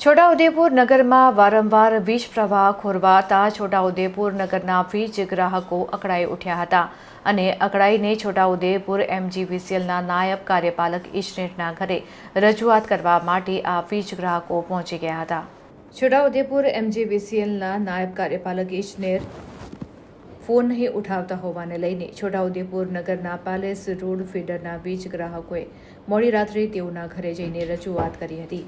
છોટાઉદેપુર નગરમાં વારંવાર વીજ પ્રવાહ ખોરવાતા છોટાઉદેપુર નગરના વીજ ગ્રાહકો અકળાઈ ઉઠ્યા હતા અને અકળાઈને છોટાઉદેપુર એમજીવીસીએલના નાયબ કાર્યપાલક ઇજનેરના ઘરે રજૂઆત કરવા માટે આ વીજ ગ્રાહકો પહોંચી ગયા હતા. છોટાઉદેપુર એમજીવીસીએલના નાયબ કાર્યપાલક ઇજનેર ફોન નહીં ઉઠાવતા હોવાને લઈને છોટાઉદેપુર નગરના પેલેસ રોડ ફીડરના વીજ ગ્રાહકોએ મોડી રાત્રે તેઓના ઘરે જઈને રજૂઆત કરી હતી.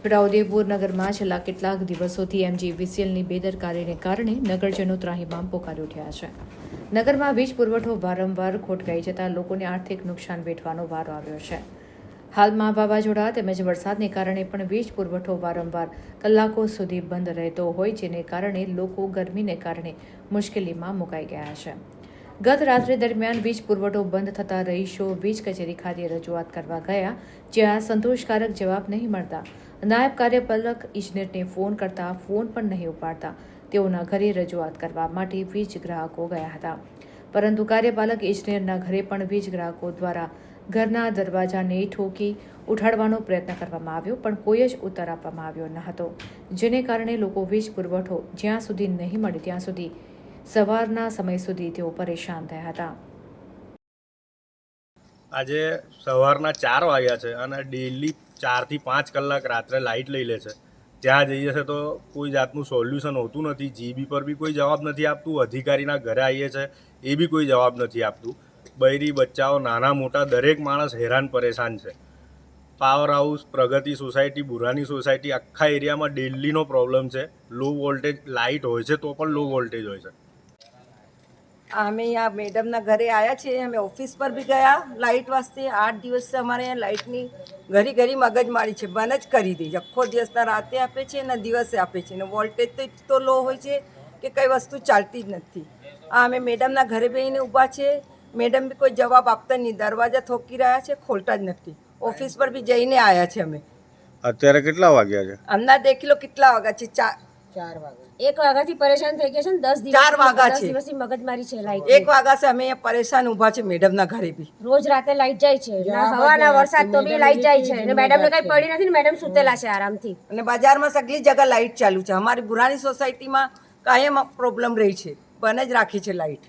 છોટાઉદેપુર નગરમાં છેલ્લા કેટલાક દિવસોથી એમજી વિસીએલની બેદરકારીને કારણે નગરજનો ત્રાહીમામ પોકારી ઉઠ્યા છે. નગરમાં વીજ પુરવઠો વારંવાર ખોટકાઈ જતાં લોકોને આર્થિક નુકસાન વેઠવાનો વારો આવ્યો છે. હાલમાં વાવાઝોડા તેમજ વરસાદને કારણે પણ વીજ પુરવઠો વારંવાર કલાકો સુધી બંધ રહેતો હોય જેને કારણે લોકો ગરમીને કારણે મુશ્કેલીમાં મુકાઈ ગયા છે. ગત રાત્રે દરમિયાન વીજ પુરવઠો બંધ થતા રહીશો વીજ કચેરી ખાતે રજૂઆત કરવા ગયા, જ્યાં સંતોષકારક જવાબ નહીં મળતા. નાયબ કાર્યપાલક ઇજનેરને ફોન કરતા ફોન પણ નહીં ઉપાડતા. તેઓના ઘરે રજૂઆત કરવા માટે વીજ ગ્રાહકો ગયા હતા. પરંતુ કાર્યપાલક ઇજનેરના ઘરે પણ વીજ ગ્રાહકો દ્વારા ઘરના દરવાજાને ઠોકી ઉઠાડવાનો પ્રયત્ન કરવામાં આવ્યો, પણ કોઈ જ ઉત્તર આપવામાં આવ્યો ન હતો. જેને કારણે લોકો વીજ પુરવઠો જ્યાં સુધી નહીં મળે ત્યાં સુધી સવારના સમય સુધી તેઓ પરેશાન થયા હતા. આજે સવારના ચાર વાગ્યા છે અને ડેલી ચારથી પાંચ કલાક રાત્રે લાઇટ લઈ લે છે. ત્યાં જઈએ છે તો કોઈ જાતનું સોલ્યુશન હોતું નથી. જીબી પર બી કોઈ જવાબ નથી આપતું. અધિકારીના ઘરે આવીએ છે, એ બી કોઈ જવાબ નથી આપતું. બૈરી બચ્ચાઓ, નાના મોટા દરેક માણસ હેરાન પરેશાન છે. Power house Pragati society Burani society આખા એરિયામાં ડેલીનો પ્રોબ્લેમ છે. લો વોલ્ટેજ લાઇટ હોય છે તો પણ લો વોલ્ટેજ હોય છે. અમે અહીંયા મેડમના ઘરે આવ્યા છીએ. અમે ઓફિસ પર બી ગયા લાઇટ વાસ્તે. આઠ દિવસ અમારે લાઇટની ઘરી ઘરી મગજમારી છે. બંધ જ કરી દે. આખો દિવસના રાતે આપે છે ને દિવસે આપે છે. ને વોલ્ટેજ તો એટલો લો હોય છે કે કઈ વસ્તુ ચાલતી જ નથી. આ અમે મેડમના ઘરે બેહીને ઊભા છે. મેડમ બી કોઈ જવાબ આપતા નહીં. દરવાજા થોકી રહ્યા છે ખોલતા જ નથી. ઓફિસ પર બી જઈને આવ્યા છે અમે. અત્યારે કેટલા વાગ્યા છે? હમણાં દેખી લો કેટલા વાગ્યા છે. ચાર એક વાગ્યાથી પરેશાન થઈ ગયા છે ને દસ દિવસ ચાર વાગ્યા છે. દિવસથી મગજમારી છે લાઈટ એક વાગ્યા છે અમે પરેશાન ઊભા છે મેડમના ઘરે બી. રોજ રાતે લાઈટ જાય છે. ના હવાના વરસાદ તો બી લાઈટ જાય છે. અને મેડમ ને કઈ પડી નથી ને મેડમ સુતેલા છે આરામથી. અને બજારમાં સગલી જગ્યા લાઇટ ચાલુ છે. અમારી બુરાની સોસાયટીમાં કાયમ પ્રોબ્લેમ રહી છે. બને જ રાખી છે લાઇટ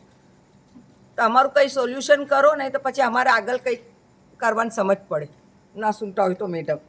તો અમારું કંઈ સોલ્યુશન કરો નહીં તો પછી અમારે આગળ કંઈક કરવાની સમજ પડે. ના સુનતા હોય તો મેડમ.